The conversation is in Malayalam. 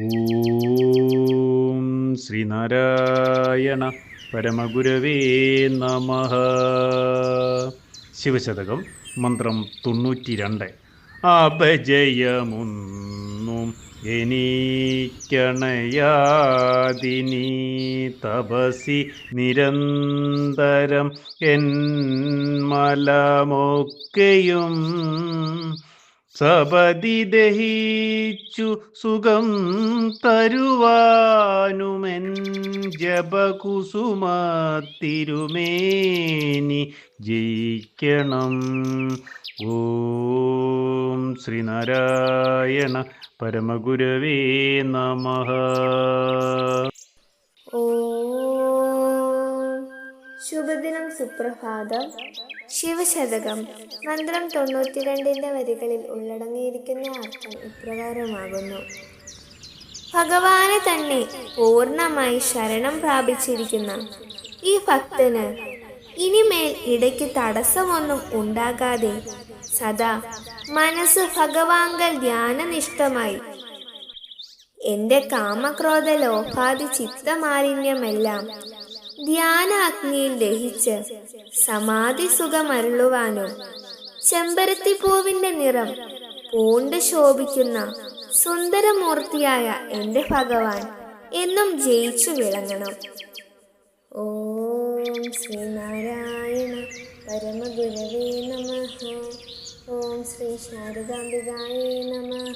ഓം ശ്രീനാരായണ പരമഗുരവേ നമ. ശിവശതകം മന്ത്രം തൊണ്ണൂറ്റി രണ്ട് അപജയമൊന്നും എനിക്കണയാതിനി തപസി നിരന്തരം എൻ മലമൊക്കെയും സപതി ദഹിച്ചു സുഖം തരുവാനുമെൻ ജപകുസുമത്തിരുമേനി ജയിക്കണം. ഓം ശ്രീനാരായണ പരമഗുരവേ നമ. ഓ ശുഭദിനം സുപ്രഭാതം. ശിവശതകം. മന്ത്രം തൊണ്ണൂറ്റിരണ്ടിന്റെ വരികളിൽ ഉള്ളടങ്ങിയിരിക്കുന്ന അർത്ഥം ഇപ്രകാരമാകുന്നു. ഭഗവാനെ തന്നെ പൂർണമായി ശരണം പ്രാപിച്ചിരിക്കുന്ന ഈ ഭക്തന് ഇനിമേൽ ഇടയ്ക്ക് തടസ്സമൊന്നും ഉണ്ടാകാതെ സദാ മനസ്സ് ഭഗവാങ്കൽ ധ്യാനനിഷ്ഠമായി എന്റെ കാമക്രോധ ലോഹാദി ചിത്തമാലിന്യമെല്ലാം ധ്യാനാഗ്നിയിൽ ദഹിച്ച് സമാധി സുഖമരുളുവാനും ചെമ്പരത്തിപ്പൂവിന്റെ നിറം പൂണ്ട് ശോഭിക്കുന്ന സുന്ദരമൂർത്തിയായ എന്റെ ഭഗവാൻ എന്നും ജയിച്ചു വിളങ്ങണം. ഓം ശ്രീനാരായണ പരമഗുരവേ നമ. ഓം ശ്രീ ശാരദാംബികായേ നമ.